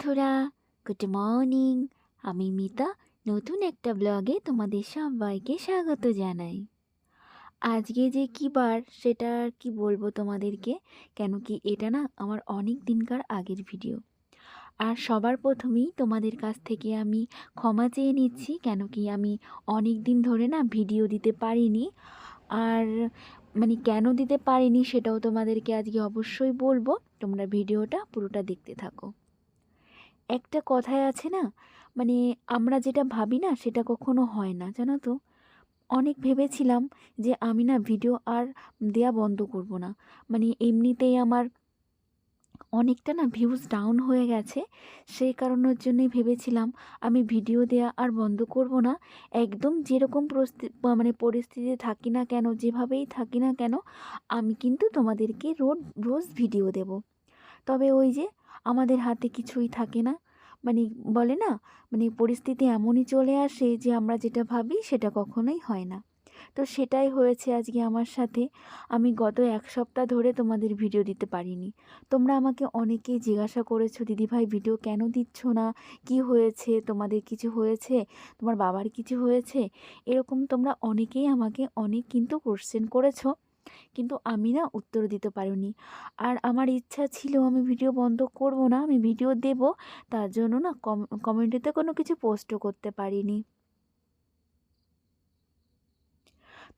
বন্ধুরা good morning আমি মিতা, নতুন একটা ব্লগে তোমাদের সবাইকে স্বাগত জানাই। আজকে যে কী বার, সেটা আর কি বলব তোমাদেরকে? কেন কি এটা না আমার অনেক দিনকার আগের ভিডিও আর সবার প্রথমেই তোমাদের কাছ থেকে আমি ক্ষমা চেয়ে নিচ্ছি, কেন কি আমি অনেক দিন ধরে না ভিডিও দিতে পারিনি। আর মানে কেন দিতে পারিনি সেটাও তোমাদেরকে আজকে অবশ্যই বলব। তোমরা ভিডিওটা পুরোটা দেখতে থাকো। একটা কথায় আছে না মানে আমরা যেটা ভাবি না সেটা কখনো হয় না, জানো তো? অনেক ভেবেছিলাম যে আমি না ভিডিও আর দেয়া বন্ধ করব না। মানে এমনিতেই আমার অনেকটা না ভিউজ ডাউন হয়ে গেছে, সেই কারণের জন্যই ভেবেছিলাম আমি ভিডিও দেয়া আর বন্ধ করব না। একদম যেরকম মানে পরিস্থিতিতে থাকি না কেন, যেভাবেই থাকি না কেন, আমি কিন্তু তোমাদেরকে রোজ রোজ ভিডিও দেব। তবে ওই যে আমাদের হাতে কিছুই থাকে না। মানে বলে না মানে পরিস্থিতি এমনই চলে আসে যে আমরা যেটা ভাবি সেটা কখনোই হয় না। তো সেটাই হয়েছে আজকে আমার সাথে। আমি গত এক সপ্তাহ ধরে তোমাদের ভিডিও দিতে পারিনি। তোমরা আমাকে অনেকেই জিজ্ঞাসা করেছ দিদিভাই ভিডিও কেন দিচ্ছ না? কি হয়েছে? তোমাদের কিছু হয়েছে? তোমার বাবার কিছু হয়েছে? এরকম তোমরা অনেকেই আমাকে অনেক কিন্তু কোশ্চেন করেছ। কিন্তু আমি না উত্তর দিতে পারিনি। আর আমার ইচ্ছা ছিল আমি ভিডিও বন্ধ করব না, আমি ভিডিও দেব, তার জন্য না কম কমেন্টেতে কোনো কিছু পোস্টও করতে পারিনি।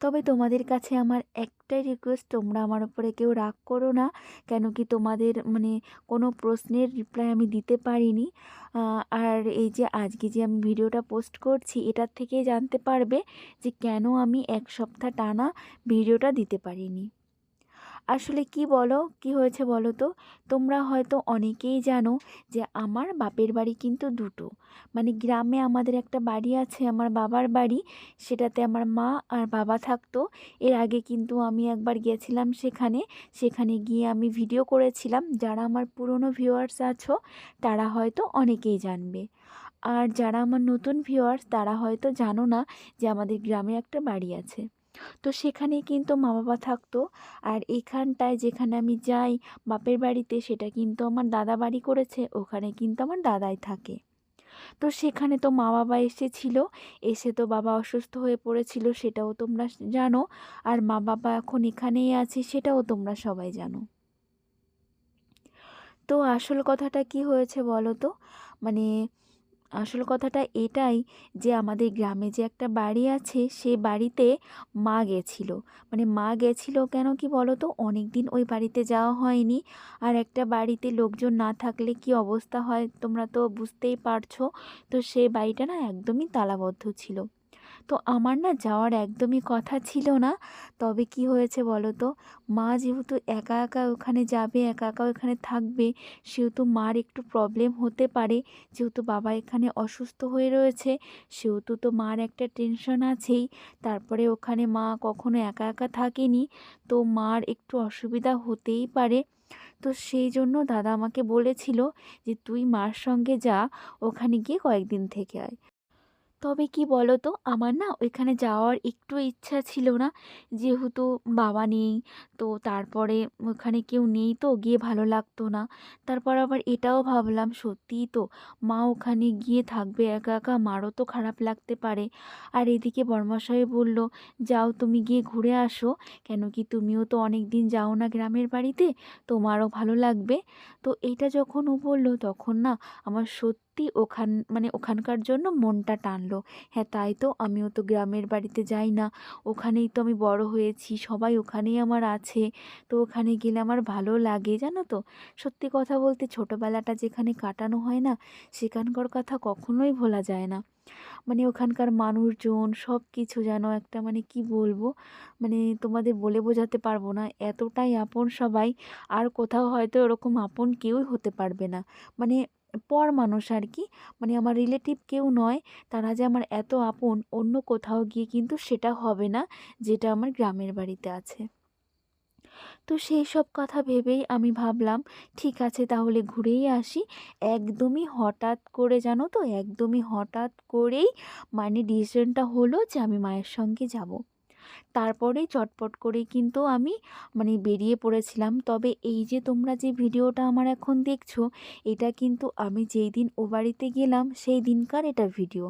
তবে তোমাদের কাছে আমার একটাই রিকোয়েস্ট তোমরা আমার উপরে কেউ রাগ করো না, কেন কি তোমাদের মানে কোনো প্রশ্নের রিপ্লাই আমি দিতে পারিনি। আর এই যে আজকে যে আমি ভিডিওটা পোস্ট করছি, এটার থেকে জানতে পারবে যে কেন আমি এক সপ্তাহ টানা ভিডিওটা দিতে পারিনি। আসলে কি বলো? কি হয়েছে বলো তো? তোমরা হয়তো অনেকেই জানো যে আমার বাপের বাড়ি কিন্তু দুটো। মানে গ্রামে আমাদের একটা বাড়ি আছে, আমার বাবার বাড়ি। সেটাতে আমার মা আর বাবা থাকতো। এর আগে কিন্তু আমি একবার গিয়েছিলাম সেখানে। সেখানে গিয়ে আমি ভিডিও করেছিলাম। যারা আমার পুরনো ভিউয়ার্স আছো, তারা হয়তো অনেকেই জানবে। আর যারা আমার নতুন ভিউয়ার্স তারা হয়তো জানো না যে আমাদের গ্রামে একটা বাড়ি আছে। তো সেখানে কিন্তু মা বাবা থাকতো। আর এখানটায় যেখানে আমি যাই বাপের বাড়িতে সেটা কিন্তু আমার দাদা বাড়ি করেছে, ওখানে কিন্তু আমার দাদাই থাকে। তো সেখানে তো মা বাবা এসেছিল, এসে তো বাবা অসুস্থ হয়ে পড়েছিল সেটাও তোমরা জানো। আর মা বাবা এখন এখানেই আছে সেটাও তোমরা সবাই জানো। তো আসল কথাটা কি হয়েছে বলো তো? মানে আসল কথাটা এটাই যে আমাদের গ্রামে যে একটা বাড়ি আছে, সে বাড়িতে মা গেছিল। মানে মা গেছিল কেন কি বলো তো অনেক দিন ওই বাড়িতে যাওয়া হয়নি। আর একটা বাড়িতে লোকজন না থাকলে কি অবস্থা হয় তোমরা তো বুঝতেই পারছ। তো সে বাড়িটা না একদমই তালাবদ্ধ ছিল। তো আমার না যাওয়ার একদমই কথা ছিল না। তবে কি হয়েছে বলো তো? মা যেহেতু একা একা ওখানে যাবে, একা একা ওখানে থাকবে, সেহেতু মার একটু প্রবলেম হতে পারে। যেহেতু বাবা এখানে অসুস্থ হয়ে রয়েছে, সেহেতু তো মার একটা টেনশন আছেই। তারপরে ওখানে মা কখনো একা একা থাকেনি, তো মার একটু অসুবিধা হতেই পারে। তো সেই জন্য দাদা আমাকে বলেছিল যে, তুই মার সঙ্গে যা, ওখানে গিয়ে কয়েকদিন থেকে আয়। তবে কি বলো তো আমার না ওইখানে যাওয়ার একটু ইচ্ছা ছিল না। যেহেতু বাবা নেই, তো তারপরে ওখানে কেউ নেই তো গিয়ে ভালো লাগতো না। তারপর আবার এটাও ভাবলাম, সত্যিই তো মা ওখানে গিয়ে থাকবে, একা একা মারও তো খারাপ লাগতে পারে। আর এদিকে বর্মাশয় বলল, যাও তুমি গিয়ে ঘুরে আসো, কেন কি তুমিও তো অনেক দিন যাও না গ্রামের বাড়িতে, তোমারও ভালো লাগবে। তো এটা যখন ও বলল, তখন না আমার সত্যি সত্যি ওখান মানে ওখানকার জন্য মনটা টানলো। হ্যাঁ তাই তো, আমিও তো গ্রামের বাড়িতে যাই না। ওখানেই তো আমি বড় হয়েছি, সবাই ওখানেই আমার আছে। তো ওখানে গেলে আমার ভালো লাগে, জানো তো? সত্যি কথা বলতে ছোটোবেলাটা যেখানে কাটানো হয় না, সেখানকার কথা কখনোই ভোলা যায় না। মানে ওখানকার মানুষজন সব কিছু যেন একটা মানে কি বলব? মানে তোমাদের বলে বোঝাতে পারব না, এতটাই আপন সবাই। আর কোথাও হয়তো ওরকম আপন কেউই হতে পারবে না। মানে পর মানুষ আর কি মানে আমার রিলেটিভ কেউ নয়, তারা যে আমার এত আপন, অন্য কোথাও গিয়ে কিন্তু সেটা হবে না, যেটা আমার গ্রামের বাড়িতে আছে। তো সেই সব কথা ভেবেই আমি ভাবলাম, ঠিক আছে তাহলে ঘুরেই আসি। একদমই হঠাৎ করে জানো তো, একদমই হঠাৎ করেই মানে ডিসিশনটা হলো যে আমি মায়ের সঙ্গে যাব। তারপরেই চটপট করে কিন্তু আমি মানে বেরিয়ে পড়েছিলাম। তবে এই যে তোমরা যে ভিডিওটা আমার এখন দেখছ, এটা কিন্তু আমি যেই দিন ও বাড়িতে গেলাম, সেই দিনকার এটা ভিডিও।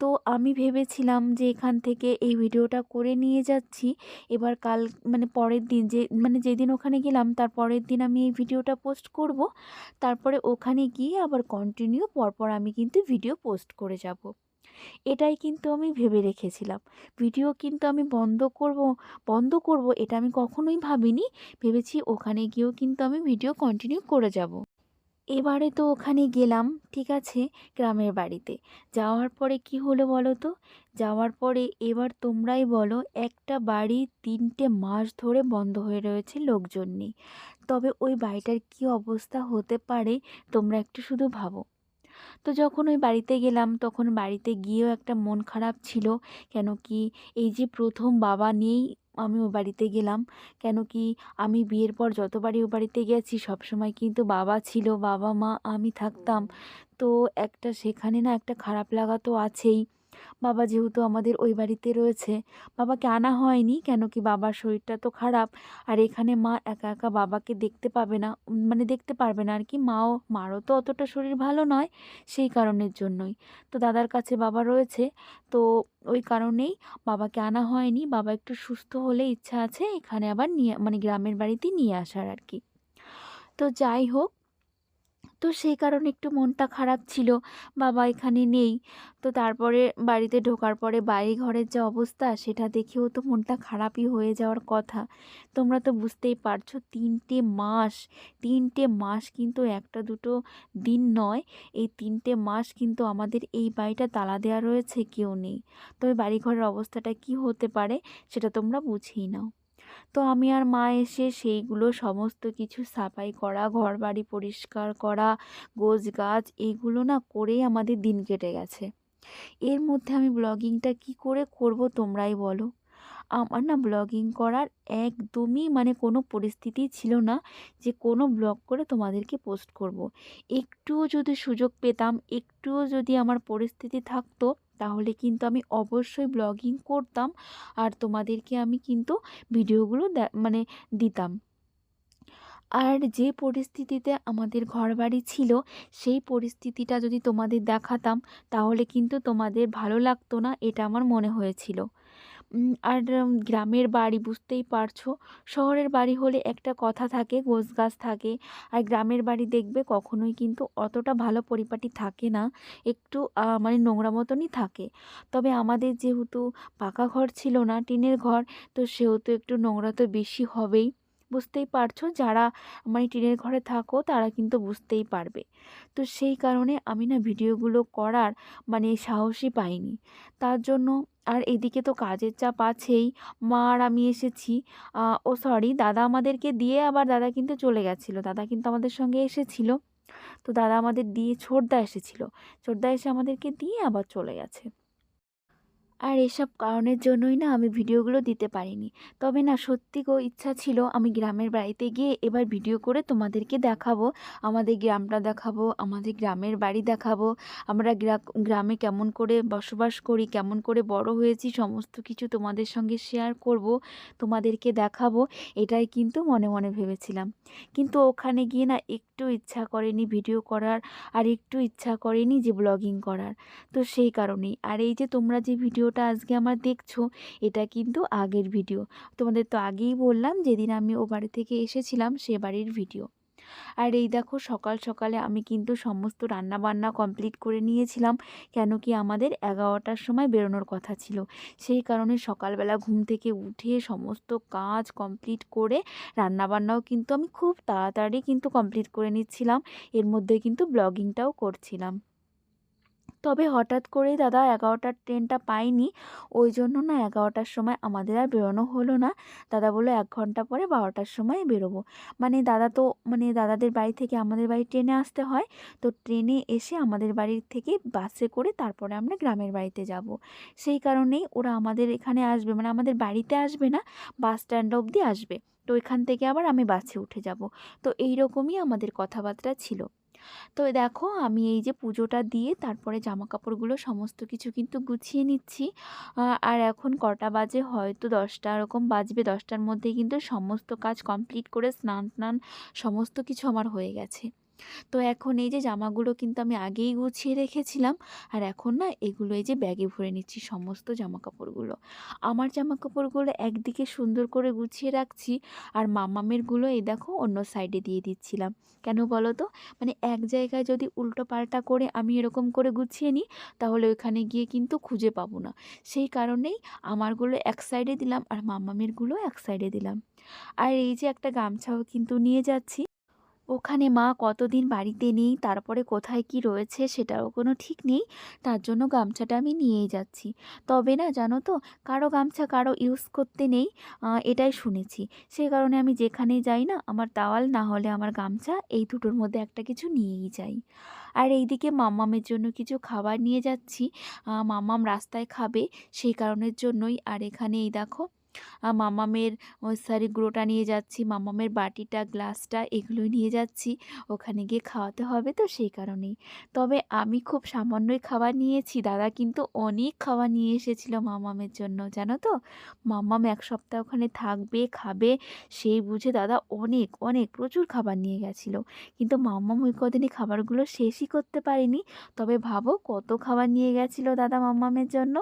তো আমি ভেবেছিলাম যে এখান থেকে এই ভিডিওটা করে নিয়ে যাচ্ছি। এবার কাল মানে পরের দিন যে মানে যেদিন ওখানে গেলাম, তার পরের দিন আমি এই ভিডিওটা পোস্ট করব। তারপরে ওখানে গিয়ে আবার কন্টিনিউ পরপর আমি কিন্তু ভিডিও পোস্ট করে যাব। এটাই কিন্তু আমি ভেবে রেখেছিলাম। ভিডিও কিন্তু আমি বন্ধ করব বন্ধ করব এটা আমি কখনোই ভাবিনি। ভেবেছি ওখানে গিয়েও কিন্তু আমি ভিডিও কন্টিনিউ করে যাব। এবারে তো ওখানে গেলাম, ঠিক আছে, গ্রামের বাড়িতে। যাওয়ার পরে কি হলো বলো তো? যাওয়ার পরে এবার তোমরাই বলো, একটা বাড়ি তিনটে মাস ধরে বন্ধ হয়ে রয়েছে লোকজন নেই তবে ওই বাড়িটার কি অবস্থা হতে পারে তোমরা একটু শুধু ভাবো। তো যখন ওই বাড়িতে গেলাম, তখন বাড়িতে গিয়েও একটা মন খারাপ ছিল। কেন কি এই যে প্রথম বাবা নিয়েই আমি ও বাড়িতে গেলাম, কেন কি আমি বিয়ের পর যতবারই ও বাড়িতে গেছি, সবসময় কিন্তু বাবা ছিল বাবা মা আমি থাকতাম। তো একটা সেখানে না একটা খারাপ লাগা তো আছেই। বাবা যেহেতু আমাদের ওই বাড়িতে রয়েছে, বাবাকে আনা হয়নি, কেন কি বাবার শরীরটা তো খারাপ। আর এখানে মা একা একা বাবাকে দেখতে পাবে না মানে দেখতে পারবে না। আর কি মাও, মারও তো অতটা শরীর ভালো নয় সেই কারণের জন্যই। তো দাদার কাছে বাবা রয়েছে, তো ওই কারণেই বাবাকে আনা হয়নি। বাবা একটু সুস্থ হলে ইচ্ছা আছে এখানে আবার নিয়ে মানে গ্রামের বাড়িতে নিয়ে আসার আর কি। তো যাই হোক তো সেই কারণে একটু মনটা খারাপ ছিল। বাবা এখানে নেই। তো তারপরে বাড়িতে ঢোকার পরে বাড়ি ঘরের যে অবস্থা, সেটা দেখেও তো মনটা খারাপই হয়ে যাওয়ার কথা। তোমরা তো বুঝতেই পারছ, তিনটে মাস তিনটে মাস কিন্তু একটা দুটো দিন নয়। এই তিনটে মাস কিন্তু আমাদের এই বাড়িটা তালা দেওয়া রয়েছে, কেউ নেই। তবে বাড়ি ঘরের অবস্থাটা কি হতে পারে, সেটা তোমরা বুঝেই নাও। তো আমি আর মা এসে সেইগুলো সমস্ত কিছু সাফাই করা ঘর বাড়ি পরিষ্কার করা, গোছগাছ এইগুলো না করেই আমাদের দিন কেটে গেছে এর মধ্যে আমি ব্লগিংটা কি করে করব তোমরাই বলো আমার না ব্লগিং করার একদমই মানে কোনো পরিস্থিতি ছিল না যে কোনো ব্লগ করে তোমাদেরকে পোস্ট করব। একটুও যদি সুযোগ পেতাম, একটুও যদি আমার পরিস্থিতি থাকতো তাহলে কিন্তু আমি অবশ্যই ব্লগিং করতাম আর তোমাদেরকে আমি কিন্তু ভিডিওগুলো মানে দিতাম। আর যে পরিস্থিতিতে আমাদের ঘরবাড়ি ছিল, সেই পরিস্থিতিটা যদি তোমাদের দেখাতাম, তাহলে কিন্তু তোমাদের ভালো লাগতো না, এটা আমার মনে হয়েছিল। আর গ্রামের বাড়ি বুঝতেই পারছ। শহরের বাড়ি হলে একটা কথা থাকে, গোছ গাছ থাকে। আর গ্রামের বাড়ি দেখবে কখনোই কিন্তু অতটা ভালো পরিপাটি থাকে না। একটু মানে নোংরা মতনই থাকে। তবে আমাদের যেহেতু পাকা ঘর ছিল না, টিনের ঘর, তো সেহেতু একটু নোংরা তো বেশি হবেই। বুঝতেই পারছ? যারা মানে টিনের ঘরে থাকো, তারা কিন্তু বুঝতেই পারবে। তো সেই কারণে আমি না ভিডিওগুলো করার মানে সাহসই পাইনি। তার জন্য আর এদিকে তো কাজের চাপ আছেই। মা আর আমি এসেছি। ও সরি দাদা আমাদেরকে দিয়ে আবার দাদা কিন্তু চলে গেছিল। দাদা কিন্তু আমাদের সঙ্গে এসেছিল। তো দাদা আমাদের দিয়ে ছোটদা এসেছিল। ছোটদা এসে আমাদেরকে দিয়ে আবার চলে গেছে। আর এসব কারণের জন্যই না আমি ভিডিওগুলো দিতে পারিনি। তবে না, সত্যি গো, ইচ্ছা ছিল আমি গ্রামের বাড়িতে গিয়ে এবার ভিডিও করে তোমাদেরকে দেখাবো, আমাদের গ্রামটা দেখাবো, আমাদের গ্রামের বাড়ি দেখাবো, আমরা গ্রা- গ্রামে কেমন করে বসবাস করি, কেমন করে বড় হয়েছি, সমস্ত কিছু তোমাদের সঙ্গে শেয়ার করব, তোমাদেরকে দেখাবো, এটাই কিন্তু মনে মনে ভেবেছিলাম। কিন্তু ওখানে গিয়ে না একটু ইচ্ছা করেনি ভিডিও করার, আর একটু ইচ্ছা করেনি যে ব্লগিং করার। তো সেই কারণেই। আর এই যে তোমরা যে ভিডিওটা আজকে আমার দেখছ, এটা কিন্তু আগের ভিডিও। তোমাদের তো আগেই বললাম যেদিন আমি ও বাড়ি থেকে এসেছিলাম সে বাড়ির ভিডিও। আর এই দেখো সকাল সকালে আমি কিন্তু সমস্ত রান্না বান্না কমপ্লিট করে নিয়েছিলাম, কেন কি আমাদের এগারোটার সময় বেরোনোর কথা ছিল। সেই কারণে সকালবেলা ঘুম থেকে উঠে সমস্ত কাজ কমপ্লিট করে রান্না বান্নাও কিন্তু আমি খুব তাড়াতাড়ি কিন্তু কমপ্লিট করে নিচ্ছিলাম, এর মধ্যে কিন্তু ব্লগিংটাও করছিলাম। তবে হঠাৎ করেই দাদা এগারোটার ট্রেনটা পাইনি। ওই জন্য না এগারোটার সময় আমাদের আর বেরোনো হলো না। দাদা বলল এক ঘণ্টা পরে বারোটার সময় বেরোবো। মানে দাদা তো মানে দাদাদের বাড়ি থেকে আমাদের বাড়ি ট্রেনে আসতে হয়। তো ট্রেনে এসে আমাদের বাড়ির থেকে বাসে করে তারপরে আমরা গ্রামের বাড়িতে যাব। সেই কারণেই ওরা আমাদের এখানে আসবে। মানে আমাদের বাড়িতে আসবে না, বাস স্ট্যান্ড অবধি আসবে। তো এখান থেকে আবার আমি বাসে উঠে যাব। তো এই রকমই আমাদের কথাবার্তা ছিল। তো দেখো আমি এই যে পুজোটা দিয়ে তারপরে জামা কাপড়গুলো সমস্ত কিছু কিন্তু গুছিয়ে নিচ্ছি। আর এখন কটা বাজে হয়তো দশটা এরকম বাজবে দশটার মধ্যে কিন্তু সমস্ত কাজ কমপ্লিট করে স্নান টান সমস্ত কিছু আমার হয়ে গেছে। তো এখন এই যে জামাগুলো কিন্তু আমি আগেই গুছিয়ে রেখেছিলাম। আর এখন না এগুলো এই যে ব্যাগে ভরে নিচ্ছি সমস্ত জামা কাপড়গুলো আমার জামা কাপড়গুলো একদিকে সুন্দর করে গুছিয়ে রাখছি আর মামামেরগুলো এই দেখো অন্য সাইডে দিয়ে দিচ্ছিলাম। কেন বলো তো? মানে এক জায়গায় যদি উল্টো পাল্টা করে আমি এরকম করে গুছিয়ে নিই, তাহলে ওইখানে গিয়ে কিন্তু খুঁজে পাবো না। সেই কারণেই আমারগুলো এক সাইডে দিলাম আর মামামেরগুলো এক সাইডে দিলাম। আর এই যে একটা গামছাও কিন্তু নিয়ে যাচ্ছি। ওখানে মা কতদিন বাড়িতে নেই, তারপরে কোথায় কি রয়েছে সেটাও কোনো ঠিক নেই, তার জন্য গামছাটা আমি নিয়েই যাচ্ছি। তবে না জানো তো, কারও গামছা কারও ইউজ করতে নেই এটাই শুনেছি। সেই কারণে আমি যেখানেই যাই না, আমার তাওয়াল না হলে আমার গামছা এই দুটোর মধ্যে একটা কিছু নিয়েই যাই। আর এইদিকে মাম্মামের জন্য কিছু খাবার নিয়ে যাচ্ছি মাম্মাম রাস্তায় খাবে, সেই কারণের জন্যই। আর এখানে এই দেখো ওই সরি গুঁড়োটা নিয়ে যাচ্ছি মাম্মামের বাটিটা, গ্লাসটা এগুলোই নিয়ে যাচ্ছি, ওখানে গিয়ে খাওয়াতে হবে তো সেই কারণেই। তবে আমি খুব সামান্যই খাবার নিয়েছি, দাদা কিন্তু অনেক খাবার নিয়ে এসেছিল মামামের জন্য, জানো তো? মাম্মাম এক সপ্তাহ ওখানে থাকবে, খাবে, সেই বুঝে দাদা অনেক অনেক প্রচুর খাবার নিয়ে গেছিল। কিন্তু মাম্মাম ওই কদিনই খাবারগুলো শেষই করতে পারেনি, তবে ভাবো কত খাবার নিয়ে গেছিল দাদা মাম্মামের জন্য?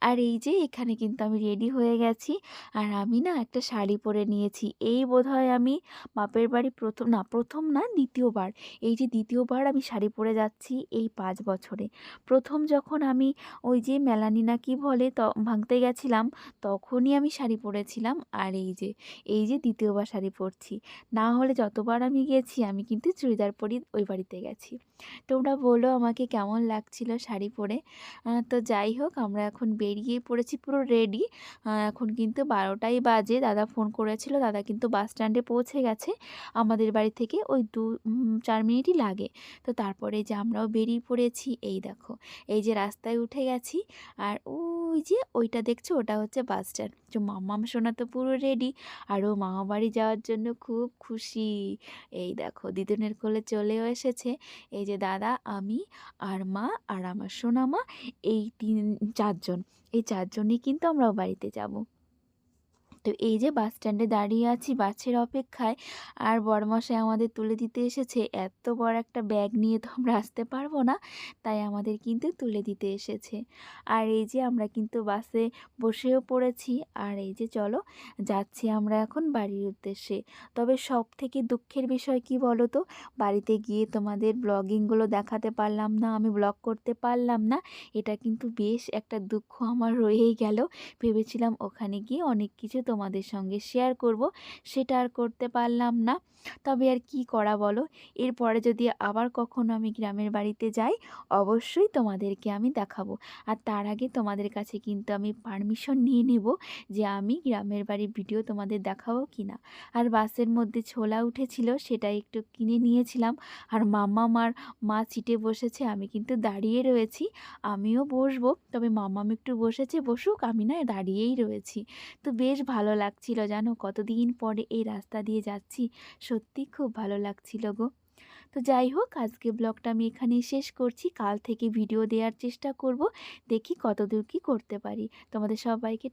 আর এই যে এখানে কিন্তু আমি রেডি হয়ে গেছি। আর আমি না একটা শাড়ি পরে নিয়েছি। এই বোধহয় আমি বাপের বাড়ি প্রথম, না প্রথম না, দ্বিতীয়বার। এই যে দ্বিতীয়বার আমি শাড়ি পরে যাচ্ছি এই পাঁচ বছরে। প্রথম যখন আমি ওই যে মেলানি না কি বলে, ত, ভাঙতে গেছিলাম, তখনই আমি শাড়ি পরেছিলাম। আর এই যে এই যে দ্বিতীয়বার শাড়ি পরছি। না হলে যতবার আমি গেছি, আমি কিন্তু চুড়িদার পরি ওই বাড়িতে গেছি। তোমরা বলো আমাকে কেমন লাগছিল শাড়ি পরে। তো যাই হোক, আমরা এখন বেরিয়ে পড়েছি পুরো রেডি এখন কিন্তু বারোটাই বাজে। দাদা ফোন করেছিল, দাদা কিন্তু বাস স্ট্যান্ডে পৌঁছে গেছে। আমাদের বাড়ি থেকে ওই দু চার মিনিটই লাগে। তো তারপরে যে আমরাও বেরিয়ে পড়েছি, এই দেখো, এই যে রাস্তায় উঠে গেছি। আর ওই যে ওইটা দেখছ, ওটা হচ্ছে বাস স্ট্যান্ড তো মাম্মাম সোনা তো পুরো রেডি আর ও মামা বাড়ি যাওয়ার জন্য খুব খুশি। এই দেখো, দিদুনের কোলে চলেও এসেছে। এই যে দাদা, আমি, আর মা, আর আমার সোনা মা এই তিন, চারজন এই চারজনই কিন্তু আমরাও বাড়িতে যাব। তো এই যে বাস স্ট্যান্ডে দাঁড়িয়ে আছি বাসের অপেক্ষায়, আর বড়মশাই আমাদের তুলে দিতে এসেছে, এত বড় একটা ব্যাগ নিয়ে তো আমরা আসতে পারব না, তাই আমাদের কিন্তু তুলে দিতে এসেছে। আর এই যে আমরা কিন্তু বাসে বসেও পড়েছি, আর এই যে চলো যাচ্ছি আমরা এখন বাড়ির উদ্দেশ্যে। তবে সব থেকে দুঃখের বিষয় কি বলো তো? বাড়িতে গিয়ে তোমাদের ব্লগিংগুলো দেখাতে পারলাম না, আমি ব্লগ করতে পারলাম না, এটা কিন্তু বেশ একটা দুঃখ আমার রয়েই গেল। ভেবেছিলাম ওখানে গিয়ে অনেক কিছু তোমাদের সঙ্গে শেয়ার করব, সেটা আর করতে পারলাম না। তবে আর কি করা বলো? এরপরে যদি আবার কখনো আমি গ্রামের বাড়িতে যাই, অবশ্যই তোমাদেরকে আমি দেখাবো। আর তার আগে তোমাদের কাছে কিন্তু আমি পারমিশন নিয়ে নেব যে আমি গ্রামের বাড়ির ভিডিও তোমাদের দেখাবো কি না আর বাসের মধ্যে ছোলা উঠেছিল, সেটা একটু কিনে নিয়েছিলাম। আর মামা মার মা সিটে বসেছে, আমি কিন্তু দাঁড়িয়ে রয়েছি। আমিও বসবো, তবে মামাম একটু বসেছে, বসুক, আমি না দাঁড়িয়েই রয়েছি। তো বেশ ভালো লাগছিল জানো? কতদিন পরে এই রাস্তা দিয়ে যাচ্ছি, সত্যি খুব ভালো লাগছিল গো। তো যাই হোক, আজকে ব্লগটা আমি এখানেই শেষ করছি। কাল থেকে ভিডিও দেওয়ার চেষ্টা করব, দেখি কতদূর কি করতে পারি। তোমাদের সবাইকে